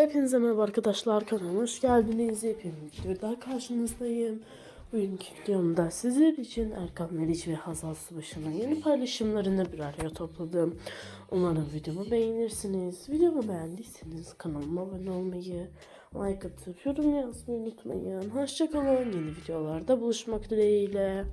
Hepinize merhaba arkadaşlar kanalıma hoş geldiniz. Yepyeni bir daha karşınızdayım. Bugünkü videomda sizler için Erkan Meriç ve Hazal Subaşı'nın yeni paylaşımlarını bir araya topladım. Umarım videomu beğenirsiniz. Videomu beğendiyseniz kanalıma abone olmayı, like atıp yorum yazmayı unutmayın. Hoşçakalın. Yeni videolarda buluşmak dileğiyle.